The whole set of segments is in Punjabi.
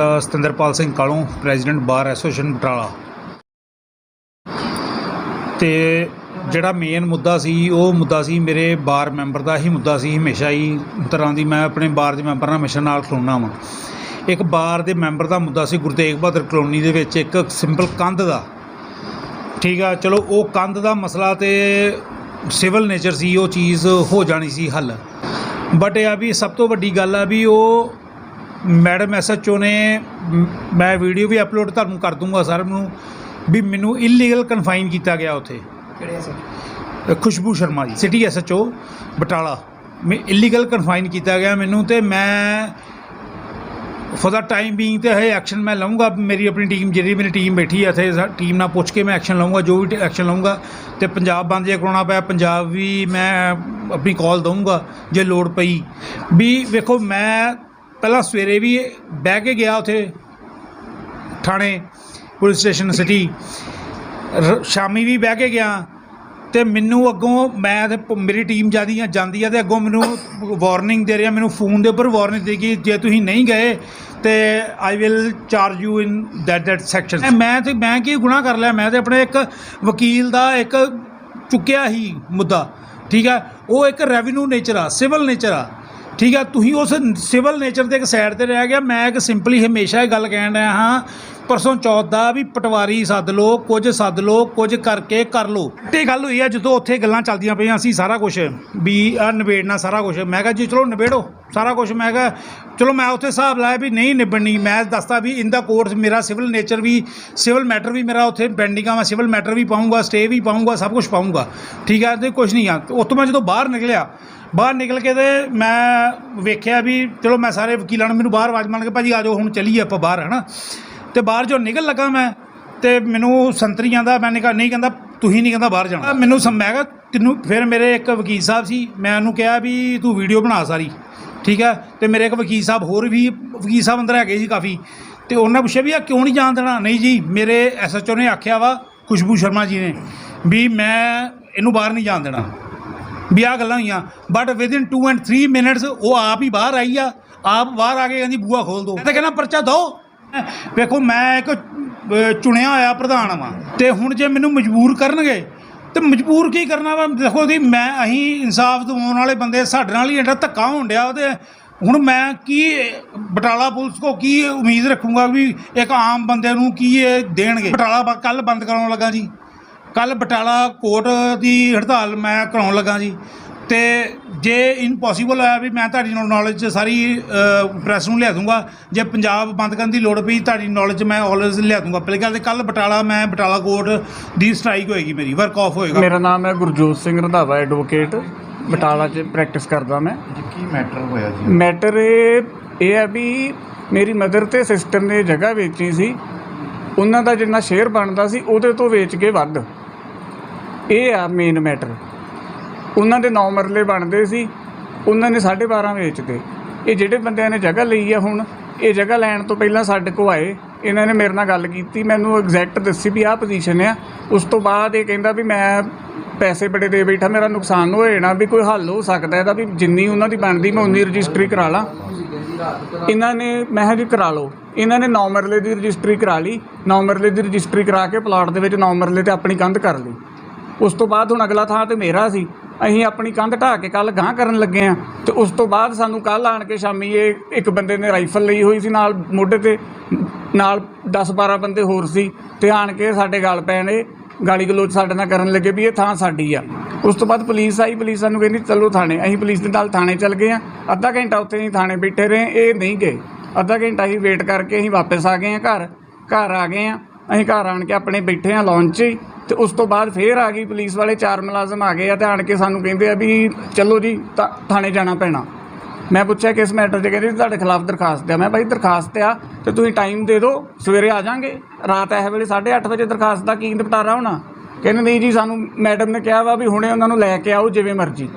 ਦਾ Satinderpal Singh Kahlon, president bar association Batala. ਤੇ ਜਿਹੜਾ ਮੇਨ ਮੁੱਦਾ ਸੀ, ਉਹ ਮੁੱਦਾ ਸੀ ਮੇਰੇ ਬਾਰ ਮੈਂਬਰ ਦਾ ਹੀ ਮੁੱਦਾ ਸੀ, ਹਮੇਸ਼ਾ ਹੀ ਤਰ੍ਹਾਂ ਦੀ ਮੈਂ ਆਪਣੇ ਬਾਰ ਦੇ ਮੈਂਬਰਾਂ ਨਾਲ ਹਮੇਸ਼ਾ ਨਾਲ ਖਲੋਨਾ ਵਾਂ। ਇੱਕ ਬਾਰ ਦੇ ਮੈਂਬਰ ਦਾ ਮੁੱਦਾ ਸੀ ਗੁਰੂ ਤੇਗ ਬਹਾਦਰ ਕਲੋਨੀ ਦੇ ਵਿੱਚ ਇੱਕ ਸਿੰਪਲ ਕੰਧ ਦਾ। ਠੀਕ ਆ, ਚਲੋ ਉਹ ਕੰਧ ਦਾ ਮਸਲਾ ਤੇ ਸਿਵਲ ਨੇਚਰ ਸੀ, ਉਹ ਚੀਜ਼ ਹੋ ਜਾਣੀ ਸੀ ਹੱਲ। ਬਟ ਇਹ ਆ ਵੀ ਸਭ ਤੋਂ ਵੱਡੀ ਗੱਲ ਆ ਵੀ ਉਹ ਮੈਡਮ ਐਸਐਚਓ ਨੇ ਮ- ਵੀਡੀਓ ਵੀ ਅਪਲੋਡ ਤੁਹਾਨੂੰ ਕਰ ਦੂੰਗਾ ਸਰ ਨੂੰ ਵੀ ਮੈਨੂੰ ਇਲੀਗਲ ਕਨਫਾਈਨ ਕੀਤਾ ਗਿਆ ਉੱਥੇ। ਕਿਹੜੇ ਸਰ ਖੁਸ਼ਬੂ ਸ਼ਰਮਾ ਜੀ ਸਿਟੀ ਐਸਐਚਓ ਬਟਾਲਾ। ਮੈਂ ਇਲੀਗਲ ਕਨਫਾਈਨ ਕੀਤਾ ਗਿਆ ਮੈਨੂੰ ਤੇ ਮੈਂ ਫॉर ਦਾ ਟਾਈਮ ਬੀਇੰਗ ਤੇ ਇਹ ਐਕਸ਼ਨ ਮੈਂ ਲਵਾਂਗਾ ਮੇਰੀ ਆਪਣੀ ਟੀਮ ਜਿਹੜੀ ਮੇਰੀ ਟੀਮ ਬੈਠੀ ਹੈ ਇੱਥੇ ਟੀਮ ਨਾਲ ਪੁੱਛ ਕੇ ਮੈਂ ਐਕਸ਼ਨ ਲਵਾਂਗਾ ਜੋ ਵੀ ਐਕਸ਼ਨ ਲਵਾਂਗਾ ਤੇ ਪੰਜਾਬ ਬੰਦ ਜੇ ਕਰਾਉਣਾ ਪਿਆ ਪੰਜਾਬ ਵੀ ਮੈਂ ਆਪਣੀ ਕਾਲ ਦਊਂਗਾ ਜੇ ਲੋੜ ਪਈ। ਵੀ ਵੇਖੋ ਮੈਂ ਪਹਿਲਾਂ ਸਵੇਰੇ ਵੀ ਬਹਿ ਕੇ ਗਿਆ ਉੱਥੇ ਥਾਣੇ, ਪੁਲਿਸ ਸਟੇਸ਼ਨ, ਸਿਟੀ। ਰ- ਸ਼ਾਮੀ ਵੀ ਬਹਿ ਕੇ ਗਿਆ ਤੇ ਮੈਨੂੰ ਅੱਗੋਂ ਮੈਂ ਤੇ ਮੇਰੀ ਟੀਮ ਜ਼ਿਆਦੀ ਆ ਜਾਂਦੀ ਆ ਤੇ ਅੱਗੋਂ ਮੈਨੂੰ ਵਾਰਨਿੰਗ ਦੇ ਰਿਹਾ, ਮੈਨੂੰ ਫੋਨ ਦੇ ਉੱਪਰ ਵਾਰਨਿੰਗ ਦੇ ਕਿ ਜੇ ਤੁਸੀਂ ਨਹੀਂ ਗਏ ਤੇ I will charge you in that that section ਮੈਂ ਤੇ, ਮੈਂ ਕੀ ਗੁਨਾਹ ਕਰ ਲਿਆ? ਮੈਂ ਤੇ ਆਪਣੇ ਇੱਕ ਵਕੀਲ ਦਾ ਇੱਕ ਚੁੱਕਿਆ ਹੀ ਮੁੱਦਾ, ਠੀਕ ਆ? ਉਹ ਇੱਕ ਰੈਵਨਿਊ ਨੇਚਰ ਆ ਸਿਵਲ ਨੇਚਰ ਆ। ਠੀਕ ਆ, ਤੁਸੀਂ ਉਸ ਸਿਵਲ ਨੇਚਰ ਦੇ ਇੱਕ ਸਾਈਡ ਤੇ ਰਹਿ ਗਿਆ ਮੈਂ ਇੱਕ ਸਿੰਪਲੀ ਹਮੇਸ਼ਾ ਇਹ ਗੱਲ ਕਹਿਣ ਰਿਹਾ ਹਾਂ, ਪਰਸੋਂ ਚੌਥ ਦਾ ਵੀ ਪਟਵਾਰੀ ਸੱਦ ਲਓ, ਕੁਝ ਸੱਦ ਲਓ, ਕੁਝ ਕਰਕੇ ਕਰ ਲਓ। ਤੇ ਗੱਲ ਹੋਈ ਆ ਜਦੋਂ ਉੱਥੇ ਗੱਲਾਂ ਚੱਲਦੀਆਂ ਪਈਆਂ ਸੀ ਸਾਰਾ ਕੁਝ ਵੀ ਆ ਨਿਬੇੜਨਾ ਸਾਰਾ ਕੁਝ ਮੈਂ ਕਿਹਾ ਜੀ, ਚਲੋ ਨਿਬੇੜੋ ਸਾਰਾ ਕੁਝ ਮੈਂ ਕਿਹਾ, ਚਲੋ ਮੈਂ ਉੱਥੇ ਹਿਸਾਬ ਲਾਇਆ ਵੀ ਨਹੀਂ ਨਿਬੜਨੀ। ਮੈਂ ਦੱਸਦਾ ਵੀ ਇੰਦਾ ਕੋਰਸ ਮੇਰਾ ਸਿਵਲ ਨੇਚਰ ਵੀ ਸਿਵਲ ਮੈਟਰ ਵੀ ਮੇਰਾ ਉੱਥੇ ਪੈਂਡਿੰਗ ਆ। ਮੈਂ ਸਿਵਲ ਮੈਟਰ ਵੀ ਪਾਉਂਗਾ ਸਟੇ ਵੀ ਪਾਉਂਗਾ ਸਭ ਕੁਝ ਪਾਉਂਗਾ ਠੀਕ ਹੈ ਤੇ ਕੁਝ ਨਹੀਂ ਆ। ਤੇ ਉੱਥੋਂ ਮੈਂ ਜਦੋਂ ਬਾਹਰ ਨਿਕਲਿਆ ਬਾਹਰ ਨਿਕਲ ਕੇ ਤੇ ਮੈਂ ਵੇਖਿਆ ਵੀ ਚਲੋ ਮੈਂ ਸਾਰੇ ਵਕੀਲਾਂ ਨੂੰ ਮੈਨੂੰ ਬਾਹਰ ਆਵਾਜ਼ ਮਾਰ ਕੇ ਭਾਜੀ ਆ ਜਾਓ, ਹੁਣ ਚੱਲੀਏ ਆਪਾਂ ਬਾਹਰ, ਹਨਾ? ਤੇ ਬਾਹਰ ਜੋ ਨਿਕਲ ਲੱਗਾ ਮੈਂ ਤੇ ਮੈਨੂੰ ਸੰਤਰੀਆਂ ਦਾ ਮੈंने ਕਹਾ ਨਹੀਂ ਕਹਿੰਦਾ, ਤੁਸੀਂ ਨਹੀਂ ਕਹਿੰਦਾ ਬਾਹਰ ਜਾਣਾ। ਮੈਨੂੰ ਸਮ- ਮੈਂ ਕਿਹਾ ਤੈਨੂੰ ਫਿਰ ਮੇਰੇ ਇੱਕ ਵਕੀਲ ਸਾਹਿਬ ਸੀ, ਮੈਂ ਉਹਨੂੰ ਕਿਹਾ ਵੀ ਤੂੰ ਵੀਡੀਓ ਬਣਾ ਸਾਰੀ, ਠੀਕ ਹੈ? ਤੇ ਮੇਰੇ ਇੱਕ ਵਕੀਲ ਸਾਹਿਬ ਹੋਰ ਵੀ ਵਕੀਲ ਸਾਹਿਬ ਅੰਦਰ ਹੈਗੇ ਸੀ ਕਾਫੀ, ਤੇ ਉਹਨਾਂ ਪੁੱਛਿਆ ਵੀ ਆ ਕਿਉਂ ਨਹੀਂ ਜਾਣ ਦੇਣਾ? ਨਹੀਂ ਜੀ, ਮੇਰੇ ਐਸਐਚਓ ਨੇ ਆਖਿਆ ਵਾ, ਖੁਸ਼ਬੂ ਸ਼ਰਮਾ ਜੀ ਨੇ, ਵੀ ਮੈਂ ਇਹਨੂੰ ਬਾਹਰ ਨਹੀਂ ਜਾਣ ਦੇਣਾ। ਵੀ ਆਹ ਗੱਲਾਂ ਹੋਈਆਂ। But within 2 and 3 minutes ਉਹ ਆਪ ਹੀ ਬਾਹਰ ਆਈ ਆ। ਆਪ ਬਾਹਰ ਆ ਕੇ ਕਹਿੰਦੀ ਬੂਆ ਖੋਲ ਦੋ। ਮੈਂ ਤਾਂ ਕਹਿੰਦਾ, ਪਰਚਾ ਦੋ। ਵੇਖੋ, ਮੈਂ ਇੱਕ ਚੁਣਿਆ ਹੋਇਆ ਪ੍ਰਧਾਨ ਵਾਂ। ਤੇ ਹੁਣ ਜੇ ਮੈਨੂੰ ਮਜਬੂਰ ਕਰਨਗੇ, ਤੇ ਮਜਬੂਰ ਕੀ ਕਰਨਾ ਵਾ? ਦੇਖੋ ਜੀ, ਮੈਂ ਅਸੀਂ ਇਨਸਾਫ ਦਿਵਾਉਣ ਵਾਲੇ ਬੰਦੇ ਸਾਡੇ ਨਾਲ ਹੀ ਐਡਾ ਧੱਕਾ ਹੋਣ ਡਿਆ ਉਹਦੇ ਹੁਣ ਮੈਂ ਕੀ, ਬਟਾਲਾ ਪੁਲਿਸ ਕੋ ਕੀ ਉਮੀਦ ਰੱਖੂੰਗਾ ਵੀ ਇੱਕ ਆਮ ਬੰਦੇ ਨੂੰ ਕੀ ਇਹ ਦੇਣਗੇ? ਬਟਾਲਾ ਕੱਲ ਬੰਦ ਕਰਾਉਣ ਲੱਗਾ ਜੀ। ਕੱਲ ਬਟਾਲਾ ਕੋਰਟ ਦੀ ਹੜਤਾਲ ਮੈਂ ਕਰਾਉਣ ਲੱਗਾ ਜੀ। ਤੇ ਜੇ ਇਨਪੋਸੀਬਲ ਹੋਇਆ ਵੀ ਮੈਂ ਤੁਹਾਡੀ ਨੌਲੇਜ ਸਾਰੀ ਪ੍ਰੈਸ ਨੂੰ ਲਿਆ ਦੂੰਗਾ ਜੇ ਪੰਜਾਬ ਬੰਦ ਕਰਨ ਦੀ ਲੋੜ ਪਈ ਤੁਹਾਡੀ ਨੌਲੇਜ ਮੈਂ ਆਲਵੇਜ਼ ਲਿਆ ਦੂੰਗਾ। ਪਹਿਲੀ ਗੱਲ ਤੇ ਕੱਲ ਬਟਾਲਾ ਮੈਂ ਬਟਾਲਾ ਕੋਰਟ ਦੀ ਸਟ੍ਰਾਈਕ ਹੋਏਗੀ ਮੇਰੀ ਵਰਕ ਆਫ ਹੋਏਗਾ। ਮੇਰਾ ਨਾਮ ਹੈ ਗੁਰਜੋਤ ਸਿੰਘ ਰੰਧਾਵਾ ਐਡਵੋਕੇਟ ਬਟਾਲਾ 'ਚ ਪ੍ਰੈਕਟਿਸ ਕਰਦਾ ਮੈਂ। ਕੀ ਮੈਟਰ ਹੋਇਆ ਜੀ? ਮੈਟਰ ਇਹ ਇਹ ਹੈ ਵੀ ਮੇਰੀ ਮਦਰ ਤੇ ਸਿਸਟਰ ਨੇ ਜਗ੍ਹਾ ਵੇਚੀ ਸੀ। ਉਹਨਾਂ ਦਾ ਜਿੰਨਾ ਸ਼ੇਅਰ ਬਣਦਾ ਸੀ ਉਹਦੇ ਤੋਂ ਵੇਚ ਕੇ ਵੱਧ। ਇਹ ਆ ਮੇਨ ਮੈਟਰ ਉਹਨਾਂ ਦੇ 9 ਮਰਲੇ ਬਣਦੇ ਸੀ, ਉਹਨਾਂ ਨੇ 12.5 ਵੇਚਦੇ ਇਹ ਜਿਹੜੇ ਬੰਦਿਆਂ ਨੇ ਜਗ੍ਹਾ ਲਈ ਆ ਹੁਣ, ਇਹ ਜਗ੍ਹਾ ਲੈਣ ਤੋਂ ਪਹਿਲਾਂ ਸਾਡੇ ਕੋਲ ਆਏ। ਇਹਨਾਂ ਨੇ ਮੇਰੇ ਨਾਲ ਗੱਲ ਕੀਤੀ, ਮੈਨੂੰ ਐਗਜ਼ੈਕਟ ਦੱਸੀ ਵੀ ਆਹ ਪੋਜੀਸ਼ਨ ਆ। ਉਸ ਤੋਂ ਬਾਅਦ ਇਹ ਕਹਿੰਦਾ ਵੀ ਮੈਂ ਪੈਸੇ ਬੜੇ ਦੇ ਬੈਠਾ, ਮੇਰਾ ਨੁਕਸਾਨ ਹੋ ਜਾਣਾ, ਵੀ ਕੋਈ ਹੱਲ ਹੋ ਸਕਦਾ ਇਹਦਾ, ਵੀ ਜਿੰਨੀ ਉਹਨਾਂ ਦੀ ਬਣਦੀ ਮੈਂ ਉਨੀ ਰਜਿਸਟਰੀ ਕਰਾ ਲਾਂ। ਇਹਨਾਂ ਨੇ, ਮੈਂ ਕਿਹਾ ਜੀ ਕਰਾ ਲਓ। ਇਹਨਾਂ ਨੇ 9 ਮਰਲੇ ਦੀ ਰਜਿਸਟਰੀ ਕਰਾ ਲਈ। 9 ਮਰਲੇ ਦੀ ਰਜਿਸਟਰੀ ਕਰਾ ਕੇ ਪਲਾਟ ਦੇ ਵਿੱਚ 9 ਮਰਲੇ ਤੇ ਆਪਣੀ ਕੰਧ ਕਰ ਲਈ। ਉਸ ਤੋਂ ਬਾਅਦ ਹੁਣ ਅਗਲਾ ਥਾਂ ਤੇ ਮੇਰਾ ਸੀ। ਅਸੀਂ ਆਪਣੀ ਕੰਧ ਢਾਹ ਕੇ ਕੱਲ ਗਾਂਹ ਕਰਨ ਲੱਗੇ ਆ ਤੇ ਉਸ ਤੋਂ ਬਾਅਦ ਸਾਨੂੰ ਕੱਲ ਆਣ ਕੇ ਸ਼ਾਮੀ ਇਹ ਇੱਕ ਬੰਦੇ ਨੇ ਰਾਈਫਲ ਲਈ ਹੋਈ ਸੀ ਨਾਲ ਮੋਢੇ ਤੇ, ਨਾਲ 10 12 ਬੰਦੇ ਹੋਰ ਸੀ ਤੇ ਆਣ ਕੇ ਸਾਡੇ ਗਲ ਪੈਣੇ ਗਾਲੀ ਗਲੋਚ ਸਾਡੇ ਨਾਲ ਕਰਨ ਲੱਗੇ ਵੀ ਇਹ ਥਾਂ ਸਾਡੀ ਆ। ਉਸ ਤੋਂ ਬਾਅਦ ਪੁਲਿਸ ਆਈ, ਪੁਲਿਸ ਸਾਨੂੰ ਕਹਿੰਦੀ ਚਲੋ ਥਾਣੇ, ਅਸੀਂ ਪੁਲਿਸ ਦੇ ਨਾਲ ਥਾਣੇ ਚੱਲ ਗਏ ਆ ਅੱਧਾ ਘੰਟਾ ਉੱਥੇ ਹੀ ਥਾਣੇ ਬੈਠੇ ਰਹੇ, ਇਹ ਨਹੀਂ ਗਏ। ਅੱਧਾ ਘੰਟਾ ਹੀ ਵੇਟ ਕਰਕੇ ਅਸੀਂ ਵਾਪਸ ਆ ਗਏ ਆ ਘਰ ਘਰ ਆ ਗਏ ਆ ਅਸੀਂ ਘਰ ਆਣ ਕੇ ਆਪਣੇ ਬੈਠੇ ਆ ਲੌਂਚ 'ਚ ਹੀ, ਤੇ ਉਸ ਤੋਂ ਬਾਅਦ ਫੇਰ ਆ ਗਈ ਪੁਲਿਸ ਵਾਲੇ, ਚਾਰ ਮੁਲਾਜ਼ਮ ਆ ਗਏ ਆ ਤੇ ਆਣ ਕੇ ਸਾਨੂੰ ਕਹਿੰਦੇ ਆ ਵੀ ਚਲੋ ਜੀ ਤਾਂ ਥਾਣੇ ਜਾਣਾ ਪੈਣਾ। ਮੈਂ ਪੁੱਛਿਆ ਕਿਸ ਮੈਟਰ 'ਚ, ਕਹਿੰਦੇ ਜੀ ਤੁਹਾਡੇ ਖਿਲਾਫ ਦਰਖਾਸਤ ਆ। ਮੈਂ ਭਾਈ ਦਰਖਾਸਤ ਆ ਤੇ ਤੁਸੀਂ ਟਾਈਮ ਦੇ ਦਿਓ, ਸਵੇਰੇ ਆ ਜਾਾਂਗੇ। ਰਾਤ ਇਹ ਵੇਲੇ 8:30 ਵਜੇ ਦਰਖਾਸਤ ਦਾ ਕੀ ਨਿਪਟਾਰਾ ਹੋਣਾ? ਕਹਿੰਦੇ ਨਹੀਂ ਜੀ, ਸਾਨੂੰ ਮੈਡਮ ਨੇ ਕਿਹਾ ਵਾ ਵੀ ਹੁਣੇ ਉਹਨਾਂ ਨੂੰ ਲੈ ਕੇ ਆਓ ਜਿਵੇਂ ਮਰਜ਼ੀ।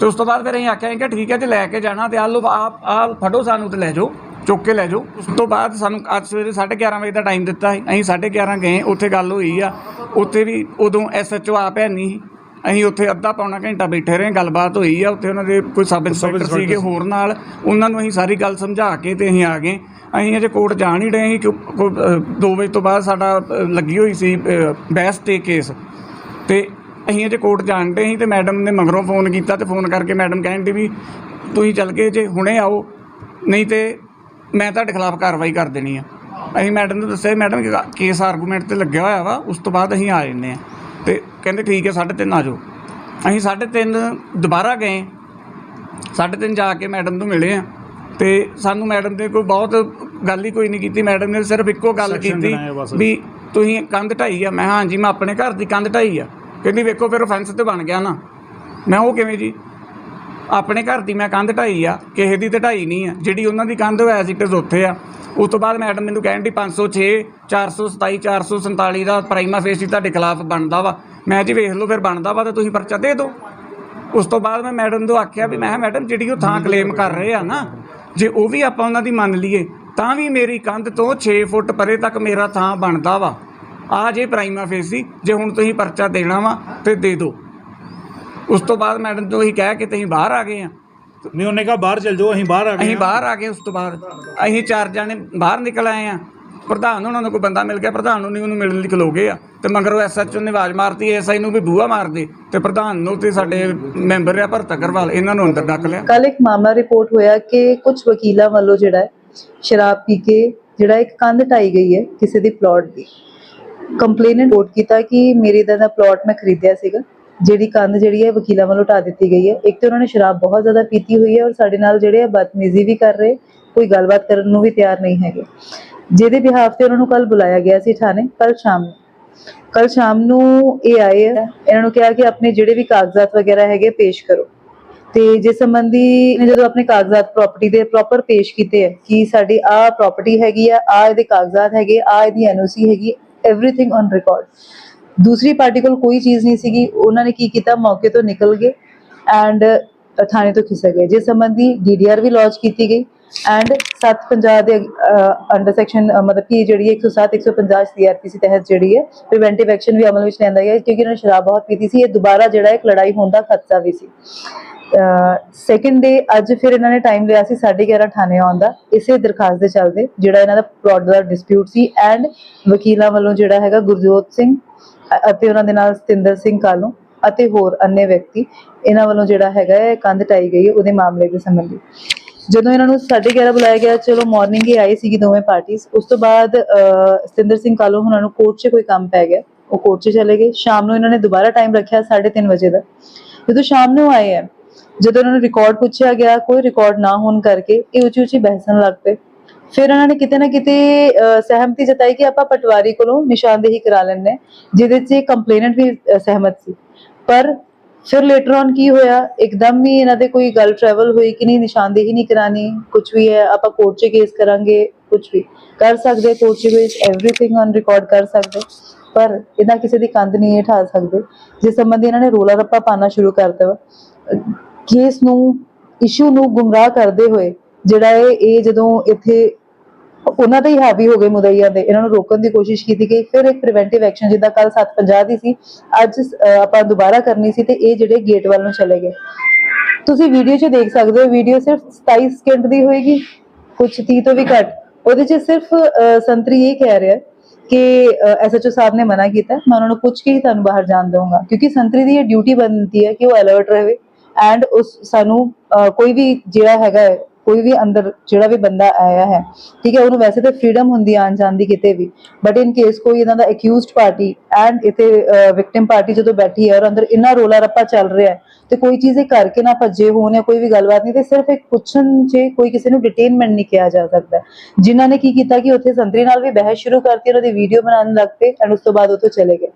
ਤੇ ਉਸ ਤੋਂ ਬਾਅਦ ਫਿਰ ਅਸੀਂ ਆਖਿਆ ਕਿ ਠੀਕ ਹੈ, ਜੇ ਲੈ ਕੇ ਜਾਣਾ ਤੇ ਆ ਲਓ ਆਪ ਆਹ ਫੜੋ ਸਾਨੂੰ ਤੇ ਲੈ ਜਾਓ। ਚੁੱਕ ਕੇ ਲੈ ਜਾਓ। ਉਸ ਤੋਂ ਬਾਅਦ ਸਾਨੂੰ ਅੱਜ ਸਵੇਰੇ 11:30 ਵਜੇ ਦਾ ਟਾਈਮ ਦਿੱਤਾ ਸੀ। ਅਸੀਂ 11:30 ਗਏ ਉੱਥੇ ਗੱਲ ਹੋਈ ਆ। ਉੱਥੇ ਵੀ ਉਦੋਂ ਐਸਐਚਓ ਆਪ ਹੈ ਨਹੀਂ। ਅਸੀਂ ਉੱਥੇ ਅੱਧਾ ਪੌਣਾ ਘੰਟਾ ਬੈਠੇ ਰਹੇ ਗੱਲਬਾਤ ਹੋਈ ਆ। ਉੱਥੇ ਉਹਨਾਂ ਦੇ ਕੋਈ ਸਬ ਇੰਸਪੈਕਟਰ ਸੀਗੇ ਹੋਰ ਨਾਲ। ਉਹਨਾਂ ਨੂੰ ਅਸੀਂ ਸਾਰੀ ਗੱਲ ਸਮਝਾ ਕੇ ਤੇ ਅਸੀਂ ਆ ਗਏ। ਅਸੀਂ ਅਜੇ ਕੋਰਟ ਜਾ ਨਹੀਂ ਰਹੇ ਸੀ ਕਿ 2 ਵਜੇ ਤੋਂ ਬਾਅਦ ਸਾਡਾ ਲੱਗੀ ਹੋਈ ਸੀ ਬਹਿਸ ਤੇ ਕੇਸ ਤੇ ਅਸੀਂ ਅਜੇ ਕੋਰਟ ਜਾਣ ਡਏ ਸੀ ਤੇ ਮੈਡਮ ਨੇ ਮਗਰੋਂ ਫੋਨ ਕੀਤਾ ਤੇ ਫੋਨ ਕਰਕੇ ਮੈਡਮ ਡਈ ਵੀ ਤੁਸੀਂ ਚੱਲ ਗਏ ਜੇ ਹੁਣੇ ਆਓ। ਨਹੀਂ ਤੇ ਮੈਂ ਤੁਹਾਡੇ ਖਿਲਾਫ ਕਾਰਵਾਈ ਕਰ ਦੇਣੀ ਆ। ਅਸੀਂ ਮੈਡਮ ਨੂੰ ਦੱਸਿਆ ਮੈਡਮ ਕੇਸ ਆਰਗੂਮੈਂਟ ਤੇ ਲੱਗਿਆ ਹੋਇਆ ਵਾ ਉਸ ਤੋਂ ਬਾਅਦ ਅਸੀਂ ਆ ਜੰਨੇ ਆ। ਤੇ ਕਹਿੰਦੇ ਠੀਕ ਹੈ 3:30 ਆ ਜਾਓ। ਅਸੀਂ 3:30 ਦੁਬਾਰਾ ਗਏ। 3:30 ਜਾ ਕੇ ਮੈਡਮ ਨੂੰ ਮਿਲੇ ਆ। ਤੇ ਸਾਨੂੰ ਮੈਡਮ ਨੇ ਕੋਈ ਬਹੁਤ ਗੱਲ ਹੀ ਕੋਈ ਨਹੀਂ ਕੀਤੀ। ਮੈਡਮ ਨੇ ਸਿਰਫ ਇੱਕੋ ਗੱਲ ਕੀਤੀ ਵੀ ਤੁਸੀਂ ਕੰਧ ਢਾਈ ਆ। ਮੈਂ ਹਾਂਜੀ ਮੈਂ ਆਪਣੇ ਘਰ ਦੀ ਕੰਧ ਢਾਈ ਆ। ਕਹਿੰਦੀ ਵੇਖੋ ਫਿਰ ਫੈਂਸ ਤੇ ਬਣ ਗਿਆ ਨਾ। ਮੈਂ ਉਹ ਕਿਵੇਂ ਜੀ? ਆਪਣੇ ਘਰ ਦੀ ਮੈਂ ਕੰਧ ਢਾਈ ਆ, ਕਿਸੇ ਦੀ ਤੇ ਢਾਈ ਨਹੀਂ ਆ। ਜਿਹੜੀ ਉਹਨਾਂ ਦੀ ਕੰਧ ਹੋਇਆ ਸੀ ਤੇ ਉੱਥੇ ਆ। ਉਸ ਤੋਂ ਬਾਅਦ ਮੈਡਮ ਮੈਨੂੰ ਕਹਿਣ ਦੀ 506 427 447 ਦਾ ਪ੍ਰਾਈਮਾ ਫੇਸੀ ਤੁਹਾਡੇ ਖਿਲਾਫ ਬਣਦਾ ਵਾ। ਮੈਂ ਜੀ ਵੇਖ ਲਓ, ਫਿਰ ਬਣਦਾ ਵਾ ਤਾਂ ਤੁਸੀਂ ਪਰਚਾ ਦੇ ਦਿਓ। ਉਸ ਤੋਂ ਬਾਅਦ ਮੈਂ ਮੈਡਮ ਨੂੰ ਆਖਿਆ ਵੀ ਮੈਂ ਕਿਹਾ, ਮੈਡਮ, ਜਿਹੜੀ ਉਹ ਥਾਂ ਕਲੇਮ ਕਰ ਰਹੇ ਆ ਨਾ, ਜੇ ਉਹ ਵੀ ਆਪਾਂ ਉਹਨਾਂ ਦੀ ਮੰਨ ਲਈਏ, ਤਾਂ ਵੀ ਮੇਰੀ ਕੰਧ ਤੋਂ 6 ਫੁੱਟ ਪਰੇ ਤੱਕ ਮੇਰਾ ਥਾਂ ਬਣਦਾ ਵਾ। ਆ ਜੇ ਪ੍ਰਾਈਮਾ ਫੇਸੀ ਜੇ ਹੁਣ ਤੁਸੀਂ ਪਰਚਾ ਦੇਣਾ ਵਾ, ਤੇ ਦੇ ਦਿਓ। ਉਸ ਤੋਂ ਬਾਅਦ ਮੈਡਮ ਤੋਂ ਅਸੀਂ ਕਹਿ ਕੇ ਤੇ ਅਸੀਂ ਬਾਹਰ ਆ ਗਏ ਆ ਨਹੀਂ ਉਹਨੇ ਕਹਾ ਬਾਹਰ ਚਲ ਜਾਓ ਅਸੀਂ ਬਾਹਰ ਆ ਅਸੀਂ ਬਾਹਰ ਆ ਗਏ ਉਸ ਤੋਂ ਬਾਅਦ। ਅਸੀਂ ਚਾਰ ਜਾਣੇ ਬਾਹਰ ਨਿਕਲ ਆਏ ਆ ਪ੍ਰਧਾਨ ਉਹਨਾਂ ਨੂੰ ਕੋਈ ਬੰਦਾ ਮਿਲ ਗਿਆ ਪ੍ਰਧਾਨ ਨੂੰ ਨਹੀਂ ਉਹਨੂੰ ਮਿਲਣ ਲਈ ਖਲੋ ਗਏ ਆ। ਤੇ ਮਗਰੋਂ ਐਸਐਚਓ ਨੇ ਆਵਾਜ਼ ਮਾਰਤੀ ਐਸਆਈ ਨੂੰ ਵੀ ਬੂਹਾ ਮਾਰ ਦੇ ਤੇ ਪ੍ਰਧਾਨ ਨੂੰ ਤੇ ਸਾਡੇ ਮੈਂਬਰ ਆ ਭਰਤ ਅਗਰਵਾਲ ਇਹਨਾਂ ਨੂੰ ਅੰਦਰ ਡੱਕ ਲਿਆ। ਕੱਲ ਇੱਕ ਮਾਮਲਾ ਰਿਪੋਰਟ ਹੋਇਆ ਕਿ ਕੁਝ ਵਕੀਲਾਂ ਵੱਲੋਂ ਜਿਹੜਾ ਹੈ ਸ਼ਰਾਬ ਪੀ ਕੇ ਜਿਹੜਾ ਇੱਕ ਕੰਧ ਢਾਈ ਗਈ ਹੈ ਕਿਸੇ ਦੀ ਪਲਾਟ ਦੀ। ਕੰਪਲੇਨੈਂਟ ਰਿਪੋਰਟ ਕੀਤਾ ਕਿ ਮੇਰੇ ਦਾ ਦਾ ਪਲਾਟ ਮੈਂ ਖਰੀਦਿਆ ਸੀਗਾ। ਜਿਹੜੀ ਕੰਧ ਜਿਹੜੀ ਹੈ ਵਕੀਲਾਂ ਵੱਲੋਂ ਢਾ ਦਿੱਤੀ ਗਈ ਹੈ। ਇੱਕ ਤੇ ਉਹਨਾਂ ਨੇ ਸ਼ਰਾਬ ਬਹੁਤ ਜ਼ਿਆਦਾ ਪੀਤੀ ਹੋਈ ਹੈ ਔਰ ਸਾਡੇ ਨਾਲ ਜਿਹੜੇ ਆ ਬਦਤਮੀਜ਼ੀ ਵੀ ਕਰ ਰਹੇ, ਕੋਈ ਗੱਲਬਾਤ ਕਰਨ ਨੂੰ ਵੀ ਤਿਆਰ ਨਹੀਂ ਹੈਗੇ। ਜਿਹਦੇ ਬਿਹਾਫ ਤੇ ਉਹਨਾਂ ਨੂੰ ਕੱਲ ਬੁਲਾਇਆ ਗਿਆ ਸੀ ਥਾਣੇ ਕੱਲ ਸ਼ਾਮ ਨੂੰ। ਕੱਲ ਸ਼ਾਮ ਨੂੰ ਇਹ ਆਏ ਇਹਨਾਂ ਨੂੰ ਕਿਹਾ ਕਿ ਆਪਣੇ ਜਿਹੜੇ ਵੀ ਕਾਗਜ਼ਾਤ ਵਗੈਰਾ ਹੈਗੇ ਪੇਸ਼ ਕਰੋ। ਤੇ ਜਿਸ ਸੰਬੰਧੀ ਇਹਨੇ ਜਦੋਂ ਆਪਣੇ ਕਾਗਜ਼ਾਤ ਪ੍ਰਾਪਰਟੀ ਦੇ ਪ੍ਰੋਪਰ ਪੇਸ਼ ਕੀਤੇ ਹੈ ਕਿ ਸਾਡੀ ਆ ਪ੍ਰਾਪਰਟੀ ਹੈਗੀ ਆ ਆ ਇਹਦੇ ਕਾਗਜ਼ਾਤ ਹੈਗੇ ਆ ਇਹਦੀ ਐਨਓਸੀ ਹੈਗੀ ਐਵਰੀਥਿੰਗ ਔਨ ਰਿਕਾਰਡ ਦੂਸਰੀ ਪਾਰਟੀ ਕੋਲ ਕੋਈ ਚੀਜ਼ ਨਹੀਂ ਸੀਗੀ। ਉਹਨਾਂ ਨੇ ਕੀ ਕੀਤਾ? ਮੌਕੇ ਤੋਂ ਨਿਕਲ ਗਏ ਐਂਡ ਥਾਣੇ ਤੋਂ ਖਿਸਕ ਗਏ। ਜਿਸ ਸੰਬੰਧੀ ਡੀਡੀਆਰ ਵੀ ਲਾਂਚ ਕੀਤੀ ਗਈ ਐਂਡ 750 ਦੇ ਅੰਡਰ ਸੈਕਸ਼ਨ ਮਤਲਬ ਕਿ ਜਿਹੜੀ 107 150 ਸੀਆਰਪੀਸੀ ਤਹਿਤ ਜਿਹੜੀ ਹੈ ਪ੍ਰੀਵੈਂਟਿਵ ਐਕਸ਼ਨ ਵੀ ਅਮਲ ਵਿੱਚ ਲਿਆਂਦਾ ਗਿਆ। ਕਿਉਂਕਿ ਇਹਨਾਂ ਸ਼ਰਾਬ ਬਹੁਤ ਪੀਤੀ ਸੀ। ਇਹ ਦੁਬਾਰਾ ਜਿਹੜਾ ਇੱਕ ਲੜਾਈ ਹੋਣ ਦਾ ਖਤਰਾ ਵੀ ਸੀ। ਸੈਕੰਡ ਡੇ ਅੱਜ ਫਿਰ ਇਹਨਾਂ ਨੇ ਟਾਈਮ ਲਿਆ ਸੀ 11:30 ਥਾਣੇ ਆਉਣ ਦਾ। ਇਸੇ ਦਰਖਾਸਤ ਦੇ ਚੱਲਦੇ ਜਿਹੜਾ ਇਹਨਾਂ ਦਾ ਪਲਾਟ ਡਿਸਪਿਊਟ ਸੀ ਐਂਡ ਵਕੀਲਾਂ ਵੱਲੋਂ ਜਿਹੜਾ ਹੈਗਾ ਗੁਰਜੋਤ ਸਿੰਘ ਅਤੇ ਉਹਨਾਂ ਦੇ ਨਾਲ ਸਤਿੰਦਰ ਸਿੰਘ ਕਾਲੋਂ ਅਤੇ ਹੋਰ ਅੰਨੇ ਵਿਅਕਤੀ ਇਹਨਾਂ ਵੱਲੋਂ ਜਿਹੜਾ ਹੈਗਾ ਹੈ, ਕੰਧ ਟਾਈ ਗਈ ਹੈ ਉਹਦੇ ਮਾਮਲੇ ਦੇ ਸੰਬੰਧੀ। ਜਦੋਂ ਇਹਨਾਂ ਨੂੰ 11:30 ਬੁਲਾਇਆ ਗਿਆ, ਚਲੋ ਮਾਰਨਿੰਗ ਹੀ ਆਈ ਸੀਗੀ ਦੋਵੇਂ ਪਾਰਟੀਆਂ ਉਸ ਤੋਂ ਬਾਅਦ ਸਤਿੰਦਰ ਸਿੰਘ ਕਾਲੋਂ ਉਹਨਾਂ ਨੂੰ ਕੋਰਟ 'ਚ ਕੋਈ ਕੰਮ ਪੈ ਗਿਆ। ਉਹ ਕੋਰਟ 'ਚ ਚਲੇ ਗਏ। ਸ਼ਾਮ ਨੂੰ ਇਹਨਾਂ ਨੇ ਦੁਬਾਰਾ ਟਾਈਮ ਰੱਖਿਆ 3:30 ਵਜੇ ਦਾ। ਜਦੋਂ ਸ਼ਾਮ ਨੂੰ ਆਏ ਆ ਜਦੋਂ ਇਹਨਾਂ ਨੂੰ ਰਿਕਾਰਡ ਪੁੱਛਿਆ ਗਿਆ, ਕੋਈ ਰਿਕਾਰਡ ਨਾ ਹੋਣ ਕਰਕੇ ਇਹ ਉੱਚੀ ਉੱਚੀ ਬਹਿਸਣ ਲੱਗ ਪਏ। ਫਿਰ ਉਹਨਾਂ ਨੇ ਕਿਤੇ ਨਾ ਕਿਤੇ ਸਹਿਮਤੀ ਜਤਾਈ ਕਿ ਆਪਾਂ ਪਟਵਾਰੀ ਕੋਲੋਂ ਨਿਸ਼ਾਨਦੇਹੀ ਕਰਾ ਲੈਣੇ ਜਿਹਦੇ 'ਚ ਕੰਪਲੇਨੈਂਟ ਵੀ ਸਹਿਮਤ ਸੀ। ਪਰ ਫਿਰ ਲੇਟਰ ਔਨ ਕੀ ਹੋਇਆ? ਇੱਕਦਮ ਹੀ ਇਹਨਾਂ ਦੇ ਕੋਈ ਗੱਲ ਟਰੈਵਲ ਹੋਈ ਕਿ ਨਹੀਂ, ਨਿਸ਼ਾਨਦੇਹੀ ਨਹੀਂ ਕਰਾਣੀ ਕੁਝ ਵੀ ਹੈ, ਆਪਾਂ ਕੋਰਟ 'ਚ ਕੇਸ ਕਰਾਂਗੇ ਕੁਝ ਵੀ ਕਰ ਸਕਦੇ ਕੋਰਟ 'ਚ ਵਿੱਚ ਐਵਰੀਥਿੰਗ ਔਨ ਰਿਕਾਰਡ ਕਰ ਸਕਦੇ ਪਰ ਇਹਨਾਂ ਕਿਸੇ ਦੀ ਕੰਧ ਨਹੀਂ ਇਹ ਠਾ ਸਕਦੇ, ਜਿਸ ਸੰਬੰਧੀ ਇਹਨਾਂ ਨੇ ਰੋਲਾ ਰੱਪਾ ਪਾਣਾ ਸ਼ੁਰੂ ਕਰਤਾ ਵਾ ਕੇਸ ਨੂੰ ਇਸ਼ੂ ਨੂੰ ਗੁੰਮਰਾਹ ਕਰਦੇ ਹੋਏ, ਜਿਹੜਾ ਇਹ ਇਹ ਜਦੋਂ ਇੱਥੇ ਉਹਨਾਂ ਦੇ ਹੀ ਹਾਵੀ ਹੋ ਗਏ ਮੁਦਈਆਂ ਦੇ। ਇਹਨਾਂ ਨੂੰ ਰੋਕਣ ਦੀ ਕੋਸ਼ਿਸ਼ ਕੀਤੀ ਗਈ। ਫਿਰ ਇੱਕ ਪ੍ਰੀਵੈਂਟਿਵ ਐਕਸ਼ਨ ਜਿੱਦਾਂ ਕੱਲ 750 ਦੀ ਸੀ, ਅੱਜ ਆਪਾਂ ਦੁਬਾਰਾ ਕਰਨੀ ਸੀ ਤੇ ਇਹ ਜਿਹੜੇ ਗੇਟ ਵੱਲ ਨੂੰ ਚਲੇ ਗਏ। ਤੁਸੀਂ ਵੀਡੀਓ 'ਚ ਦੇਖ ਸਕਦੇ ਹੋ ਵੀਡੀਓ ਸਿਰਫ 27 ਸਕਿੰਟ ਦੀ ਹੋਏਗੀ ਕੁਝ 30 ਤੋਂ ਵੀ ਘੱਟ। ਉਹਦੇ 'ਚ ਸਿਰਫ ਸੰਤਰੀ ਇਹ ਕਹਿ ਰਿਹਾ ਕਿ ਐਸਐਚਓ ਸਾਹਿਬ ਨੇ ਮਨਾ ਕੀਤਾ। ਮੈਂ ਉਹਨਾਂ ਨੂੰ ਪੁੱਛ ਕੇ ਹੀ ਤੁਹਾਨੂੰ ਬਾਹਰ ਜਾਣ ਦਊਂਗਾ। ਕਿਉਂਕਿ ਸੰਤਰੀ ਦੀ ਇਹ ਡਿਊਟੀ ਬਣਦੀ ਹੈ ਕਿ ਉਹ ਅਲਰਟ ਰਹੇ। ਐਂਡ ਉਸ ਸਾਨੂੰ ਕੋਈ ਵੀ ਜਿਹੜਾ ਹੈਗਾ ਕੋਈ ਵੀ ਅੰਦਰ ਜਿਹੜਾ ਵੀ ਬੰਦਾ ਆਇਆ ਹੈ, ਠੀਕ ਹੈ, ਉਹਨੂੰ ਵੈਸੇ ਤਾਂ ਫ੍ਰੀडम ਹੁੰਦੀ ਹੈ ਜਾਣ ਦੀ ਕਿਤੇ ਵੀ ਬਟ ਇਨ ਕੇਸ ਕੋਈ ਇਹਨਾਂ ਦਾ ਅਕਿਊਜ਼ਡ ਪਾਰਟੀ ਐਂਡ ਇਥੇ ਵਿਕਟਿਮ ਪਾਰਟੀ ਜਦੋਂ ਬੈਠੀ ਹੈ ਔਰ ਅੰਦਰ ਇੰਨਾ ਰੋਲਾ ਰੱਪਾ ਚੱਲ ਰਿਹਾ ਹੈ, ਤੇ ਕੋਈ ਚੀਜ਼ ਇਹ ਕਰਕੇ ਨਾ ਭੱਜੇ ਹੋਣ ਜਾਂ ਕੋਈ ਵੀ ਗੱਲਬਾਤ ਨਹੀਂ, ਤੇ ਸਿਰਫ ਇੱਕ ਪੁੱਛਣ 'ਚ ਕੋਈ ਕਿਸੇ ਨੂੰ ਡਿਟੇਨਮੈਂਟ ਨਹੀਂ ਕਿਹਾ ਜਾ ਸਕਦਾ। ਜਿਨ੍ਹਾਂ ਨੇ ਕੀ ਕੀਤਾ ਕਿ ਉੱਥੇ ਸੰਤਰੀ ਨਾਲ ਵੀ ਬਹਿਸ ਸ਼ੁਰੂ ਕਰਤੀ, ਉਹਨਾਂ ਦੀ ਵੀਡੀਓ ਬਣਾਉਣ ਲੱਗ ਪਏ ਐਂਡ ਉਸ ਤੋਂ ਬਾਅਦ ਉੱਥੋਂ ਚਲੇ ਗਏ।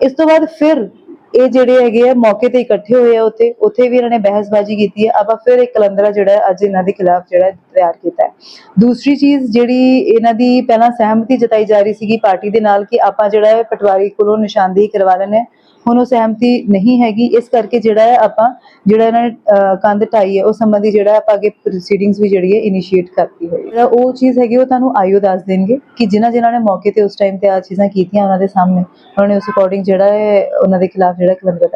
ਇਸ ਤੋਂ ਬਾਅਦ ਫਿਰ ਇਹ ਜਿਹੜੇ ਹੈਗੇ ਆ, ਮੌਕੇ ਤੇ ਇਕੱਠੇ ਹੋਏ ਆ ਉੱਥੇ ਉੱਥੇ ਵੀ ਇਹਨਾਂ ਨੇ ਬਹਿਸਬਾਜ਼ੀ ਕੀਤੀ ਹੈ ਆਪਾਂ ਫਿਰ ਇੱਕ ਕਲੰਦਰਾ ਜਿਹੜਾ ਅੱਜ ਇਹਨਾਂ ਦੇ ਖਿਲਾਫ ਜਿਹੜਾ ਤਿਆਰ ਕੀਤਾ ਹੈ। ਦੂਸਰੀ ਚੀਜ਼ ਜਿਹੜੀ ਇਹਨਾਂ ਦੀ ਪਹਿਲਾਂ ਸਹਿਮਤੀ ਜਤਾਈ ਜਾ ਰਹੀ ਸੀਗੀ ਪਾਰਟੀ ਦੇ ਨਾਲ ਕਿ ਆਪਾਂ ਜਿਹੜਾ ਹੈ, ਪਟਵਾਰੀ ਕੋਲੋਂ ਨਿਸ਼ਾਨਦੇਹੀ ਕਰਵਾ ਲੈਣੇ ਆ ਹੁਣ ਉਹ ਸਹਿਮਤੀ ਨਹੀਂ ਹੈਗੀ ਇਸ ਕਰਕੇ ਜਿਹੜਾ ਹੈ ਆਪਾਂ ਜਿਹੜਾ ਇਹਨਾਂ ਨੇ ਅਹ, ਕੰਧ ਢਾਈ ਹੈ ਉਹ ਸੰਬੰਧੀ ਜਿਹੜਾ ਆਪਾਂ ਅੱਗੇ ਪ੍ਰੋਸੀਡਿੰਗਸ ਵੀ ਜਿਹੜੀ ਹੈ ਇਨੀਸ਼ੀਏਟ ਕਰਤੀ ਹੋਈ ਜਿਹੜਾ ਉਹ ਚੀਜ਼ ਹੈਗੀ ਉਹ ਤੁਹਾਨੂੰ ਆਈਓ ਦੱਸ ਦੇਣਗੇ ਕਿ ਜਿਨ੍ਹਾਂ ਜਿਨ੍ਹਾਂ ਨੇ ਮੌਕੇ ਤੇ ਉਸ ਟਾਈਮ ਤੇ ਆ ਚੀਜ਼ਾਂ ਕੀਤੀਆਂ ਉਹਨਾਂ ਦੇ ਸਾਹਮਣੇ ਉਹਨਾਂ ਨੇ ਉਸ ਅਕੋਰਡਿੰਗ ਜਿਹੜਾ ਹੈ ਉਹਨਾਂ ਦੇ ਖਿਲਾਫ ਜਿਹੜਾ ਕਲੰਦਰ